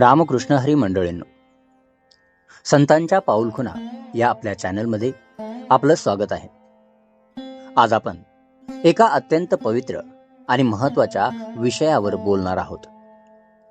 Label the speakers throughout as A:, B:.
A: रामकृष्ण हरी मंडळींनो. संतांच्या पाऊलखुणा या आपल्या चॅनलमध्ये आपलं स्वागत आहे. आज आपण एका अत्यंत पवित्र आणि महत्त्वाच्या विषयावर बोलणार आहोत.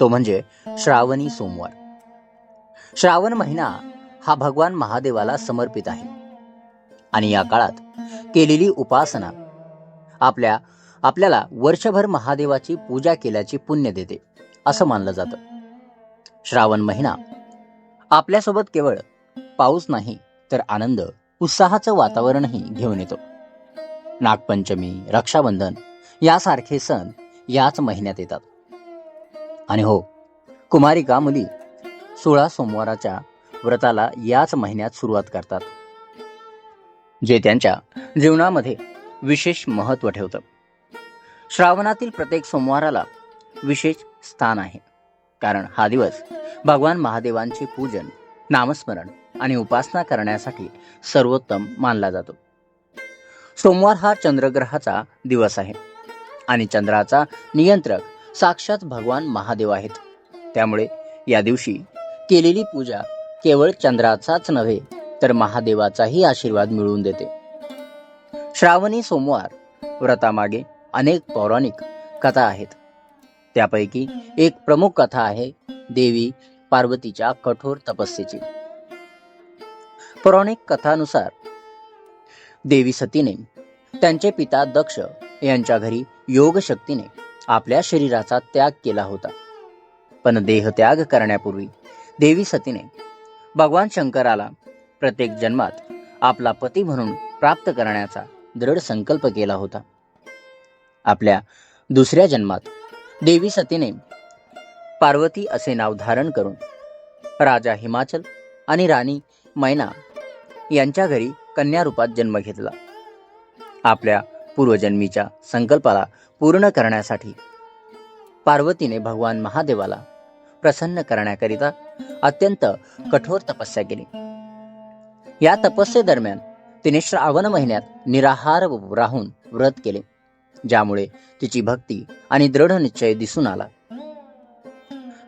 A: तो म्हणजे श्रावणी सोमवार. श्रावण महिना हा भगवान महादेवाला समर्पित आहे. आणि या काळात केलेली उपासना आपल्या आपल्याला वर्षभर महादेवाची पूजा केल्याची पुण्य देते असं मानलं जातं. श्रावण महिना. आपल्यासोबत केवळ पाऊस नाही तर आनंद उत्साहाचं वातावरणही घेऊन येतो. नागपंचमी रक्षाबंधन यासारखे सण याच महिन्यात येतात. आणि हो कुमारिका मुली सोळा सोमवाराच्या व्रताला याच महिन्यात सुरुवात करतात जे त्यांच्या जीवनामध्ये विशेष महत्त्व ठेवतं. श्रावणातील प्रत्येक सोमवाराला विशेष स्थान आहे. कारण हा दिवस भगवान महादेवांचे पूजन नामस्मरण आणि उपासना करण्यासाठी सर्वोत्तम मानला जातो. सोमवार हा चंद्रग्रहाचा दिवस आहे आणि चंद्राचा नियंत्रक साक्षात भगवान महादेव आहेत. त्यामुळे या दिवशी केलेली पूजा केवळ चंद्राचाच नव्हे तर महादेवाचाही आशीर्वाद मिळवून देते. श्रावणी सोमवार व्रतामागे अनेक पौराणिक कथा आहेत. त्यापैकी एक प्रमुख कथा आहे देवी पार्वतीच्या कठोर तपस्येची. पौराणिक कथानुसार देवी सतीने त्यांचे पिता दक्ष यांच्या घरी योग शक्तीने आपल्या शरीराचा त्याग केला होता. पण देहत्याग करण्यापूर्वी देवी सतीने भगवान शंकराला प्रत्येक जन्मात आपला पती म्हणून प्राप्त करण्याचा दृढ संकल्प केला होता. आपल्या दुसऱ्या जन्मात देवी सतीने पार्वती असे नाव धारण करून राजा हिमाचल आणि राणी मैना यांच्या घरी कन्या रूपात जन्म घेतला. आपल्या पूर्वजन्मीच्या संकल्पाला पूर्ण करण्यासाठी पार्वतीने भगवान महादेवाला प्रसन्न करण्याकरिता अत्यंत कठोर तपस्या केली. या तपस्येदरम्यान तिने श्रावण महिन्यात निराहार राहून व्रत केले. ज्यामुळे तिची भक्ती आणि दृढ निश्चय दिसून आला.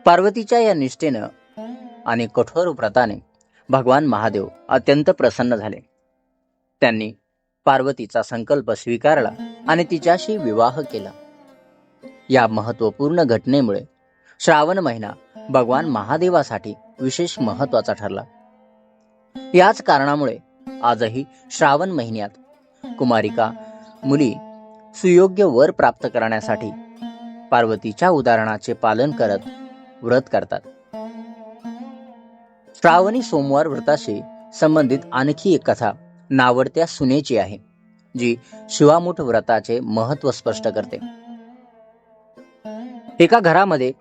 A: पार्वतीच्या या निष्ठेनं आणि कठोर व्रताने भगवान महादेव अत्यंत प्रसन्न झाले. त्यांनी पार्वतीचा संकल्प स्वीकारला आणि तिच्याशी विवाह केला. या महत्त्वपूर्ण घटनेमुळे श्रावण महिना भगवान महादेवासाठी विशेष महत्त्वाचा ठरला. याच कारणामुळे आजही श्रावण महिन्यात कुमारिका मुली सुयोग्य वर प्राप्त करण्यासाठी पार्वतीच्या उदाहरणाचे पालन करत व्रत करतात. श्रावणी सोमवार व्रताशी संबंधित आणखी एक कथा नावडत्या सुनेची आहे जी शिवामुठ व्रताचे महत्त्व स्पष्ट करते. एका घरामध्ये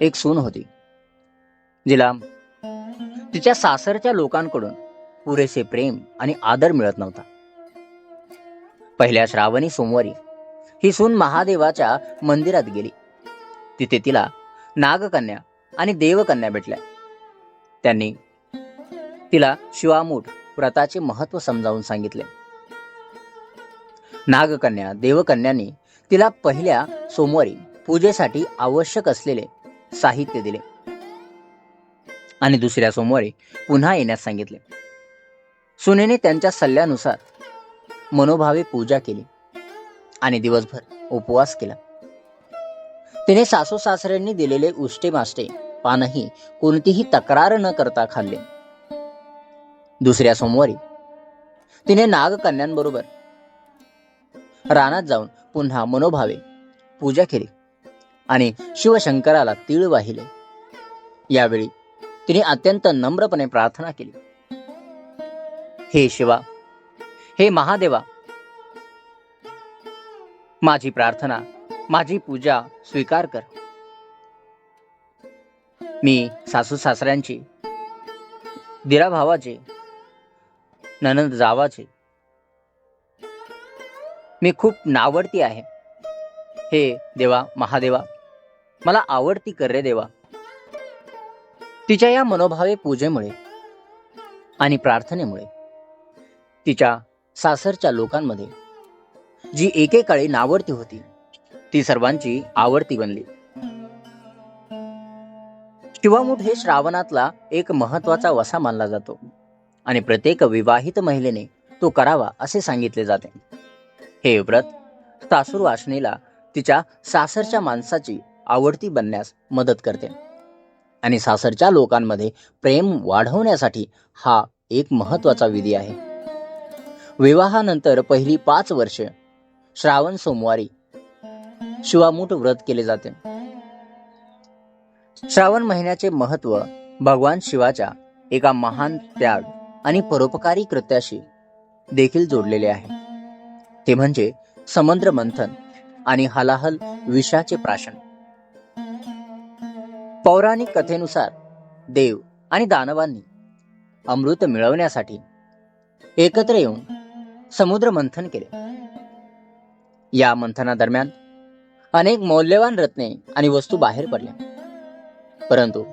A: एक सून होती. जिला तिच्या सासरच्या लोकांकडून पुरेसे प्रेम आणि आदर मिळत नव्हता. पहिल्या श्रावणी सोमवारी ही सून महादेवाच्या मंदिरात गेली. तिथे तिला नागकन्या आणि देवकन्या भेटल्या. त्यांनी तिला शिवामूठ व्रताचे महत्त्व समजावून सांगितले. नागकन्या देवकन्यांनी तिला पहिल्या सोमवारी पूजेसाठी आवश्यक असलेले साहित्य दिले आणि दुसऱ्या सोमवारी पुन्हा येण्यास सांगितले. सुनेने त्यांच्या सल्ल्यानुसार मनोभावे पूजा केली आणि दिवसभर उपवास केला. तिने सासू सासऱ्यांनी दिलेले उष्टे मास्टे पानही कोणतीही तक्रार न करता खाल्ले. दुसऱ्या सोमवारी तिने नागकन्यांबरोबर रानात जाऊन पुन्हा मनोभावे पूजा केली आणि शिवशंकराला तीळ वाहिले. यावेळी तिने अत्यंत नम्रपणे प्रार्थना केली. हे शिवा हे महादेवा माझी प्रार्थना माझी पूजा स्वीकार कर. मी सासू सासऱ्यांची दिरा भावाचे ननंद जावाचे मी खूप नावडती आहे. हे देवा महादेवा मला आवडती कर रे देवा. तिच्या या मनोभावे पूजेमुळे आणि प्रार्थनेमुळे तिच्या सासरच्या लोकांमध्ये. जी एकेकाळी नावडती होती ती सर्वांची आवडती बनली. शिवामूठ हे श्रावणातला एक महत्त्वाचा वसा मानला जातो आणि प्रत्येक विवाहित महिलेने तो करावा असे सांगितले जाते. हे व्रत सासूर वासनेला तिच्या सासरच्या माणसाची आवडती बनण्यास मदत करते आणि सासरच्या लोकांमध्ये प्रेम वाढवण्यासाठी हा एक महत्त्वाचा विधी आहे. विवाहानंतर पहिली पाच वर्ष श्रावण सोमवारी शिवामूठ व्रत केले जाते. श्रावण महिन्याचे महत्त्व भगवान शिवाच्या एका महान त्याग आणि परोपकारी कृत्याशी देखील जोडलेले आहे. ते म्हणजे समुद्र मंथन आणि हलाहल विषाचे प्राशन. पौराणिक कथेनुसार देव आणि दानवांनी अमृत मिळवण्यासाठी एकत्र येऊन समुद्र मंथन केले. या मंथनादरम्यान अनेक मौल्यवान रत्ने आणि वस्तू बाहेर पडल्या. परंतु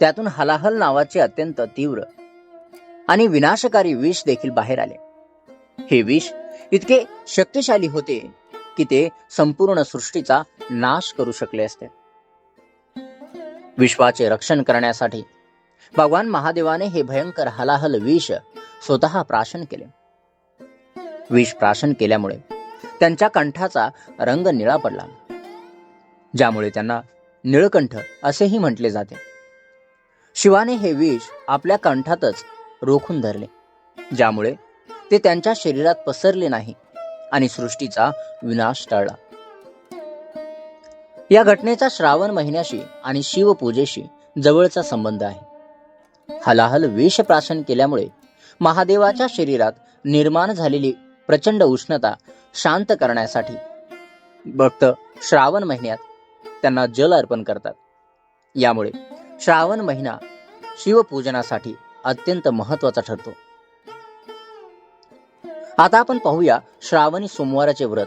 A: त्यातून हलाहल नावाचे अत्यंत तीव्र आणि विनाशकारी विष देखील बाहेर आले. हे विष इतके शक्तिशाली होते की ते संपूर्ण सृष्टीचा नाश करू शकले असते. विश्वाचे रक्षण करण्यासाठी भगवान महादेवाने हे भयंकर हलाहल विष स्वतः प्राशन केले. विष प्राशन केल्यामुळे त्यांच्या कंठाचा रंग निळा पडला. ज्यामुळे त्यांना निळकंठ असेही म्हटले जाते. शिवाने हे विष आपल्या कंठातच रोखून धरले. ज्यामुळे ते त्यांच्या शरीरात पसरले नाही आणि सृष्टीचा विनाश टळला. या घटनेचा श्रावण महिन्याशी आणि शिवपूजेशी जवळचा संबंध आहे. हलाहल विष प्राशन केल्यामुळे महादेवाच्या शरीरात निर्माण झालेली प्रचंड उष्णता शांत करण्यासाठी. भक्त श्रावण महिन्यात त्यांना जल अर्पण करतात. यामुळे श्रावण महिना शिवपूजनासाठी अत्यंत महत्त्वाचा ठरतो. आता आपण पाहूया श्रावणी सोमवाराचे व्रत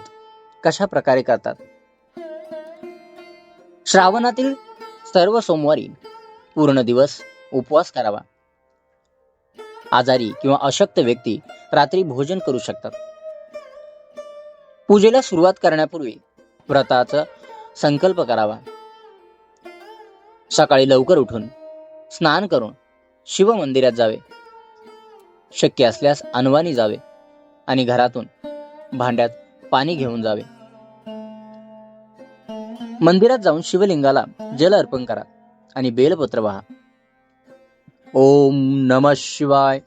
A: कशा प्रकारे करतात. श्रावणातील सर्व सोमवारी पूर्ण दिवस उपवास करावा. आजारी किंवा अशक्त व्यक्ती रात्री भोजन करू शकतात. पूजेला सुरुवात करण्यापूर्वी व्रताचा संकल्प करावा. सकाळी लवकर उठून स्नान करून शिव मंदिरात जावे. शक्य असल्यास अनवानी जावे आणि घरातून भांड्यात पाणी घेऊन जावे. मंदिरात जाऊन शिवलिंगाला जल अर्पण करा आणि बेलपत्र वाहा. ओम नम शिवाय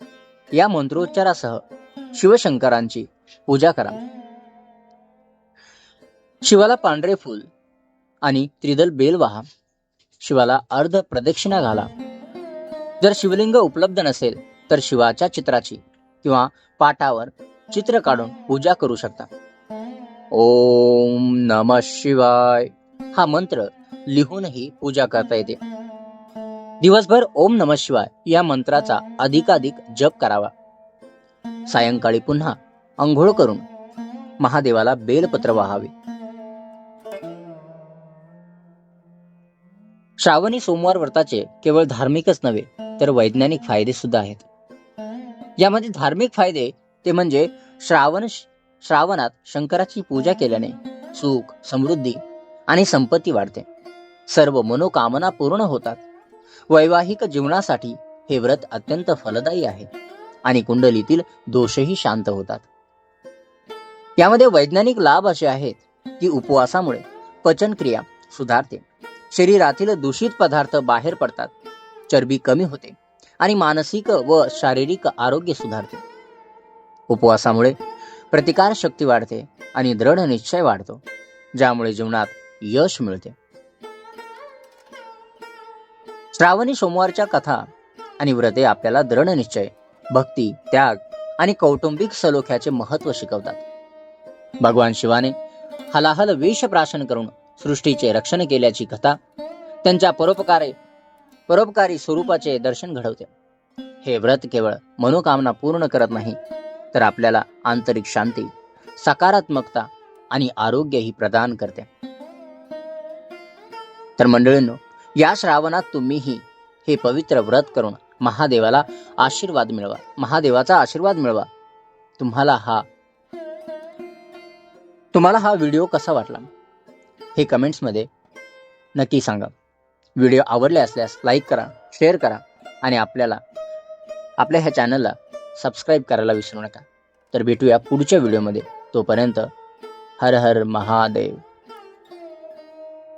A: या मंत्रोच्चारासह शिवशंकरांची पूजा करा. शिवाला पांढरे फूल आणि त्रिदल बेल वाहा. शिवाला अर्ध प्रदक्षिणा घाला. जर शिवलिंग उपलब्ध नसेल तर शिवाच्या चित्राची किंवा पाटावर चित्र काढून पूजा करू शकता. ओम नम शिवाय. हा मंत्र लिहूनही पूजा करता येते. दिवसभर ओम नम शिवाय या मंत्राचा अधिकाधिक जप करावा. सायंकाळी पुन्हा अंघोळ करून महादेवाला बेलपत्र वाहावे. श्रावणी सोमवार व्रताचे केवळ धार्मिकच नव्हे तर वैज्ञानिक फायदे सुद्धा आहेत. यामध्ये धार्मिक फायदे ते म्हणजे श्रावण श्रावणात शंकराची पूजा केल्याने सुख समृद्धी आणि संपत्ती वाढते. सर्व मनोकामना पूर्ण होतात. वैवाहिक जीवनासाठी हे व्रत अत्यंत फलदायी आहे. आणि कुंडलीतील दोषही शांत होतात. यामध्ये वैज्ञानिक लाभ असे आहेत की उपवासामुळे पचनक्रिया सुधारते. शरीरातील दूषित पदार्थ बाहेर पडतात चरबी कमी होते आणि मानसिक व शारीरिक आरोग्य सुधारते. उपवासामुळे प्रतिकार शक्ती वाढते आणि दृढ निश्चय वाढतो ज्यामुळे जीवनात यश मिळते. श्रावणी सोमवारच्या कथा आणि व्रते आपल्याला दृढ निश्चय भक्ती त्याग आणि कौटुंबिक सलोख्याचे महत्त्व शिकवतात. भगवान शिवाने हलाहल वेश प्राशन करून सृष्टीचे रक्षण केल्याची कथा त्यांच्या परोपकारे परोपकारी स्वरूपाचे दर्शन घडवते. हे व्रत केवळ मनोकामना पूर्ण करत नाही तर आपल्याला आंतरिक शांती सकारात्मकता आणि आरोग्यही प्रदान करते. तर मंडळींनो या श्रावणात तुम्हीही हे पवित्र व्रत करून महादेवाला आशीर्वाद मिळवा. महादेवाचा आशीर्वाद मिळवा. तुम्हाला हा तुम्हाला हा व्हिडिओ कसा वाटला? हे कमेंट्समध्ये नक्की सांगा. व्हिडिओ आवडले असल्यास लाईक करा शेअर करा आणि आपल्याला आपल्या ह्या चॅनलला सबस्क्राईब करायला विसरू नका. तर भेटूया पुढच्या व्हिडिओमध्ये. तोपर्यंत हर हर महादेव.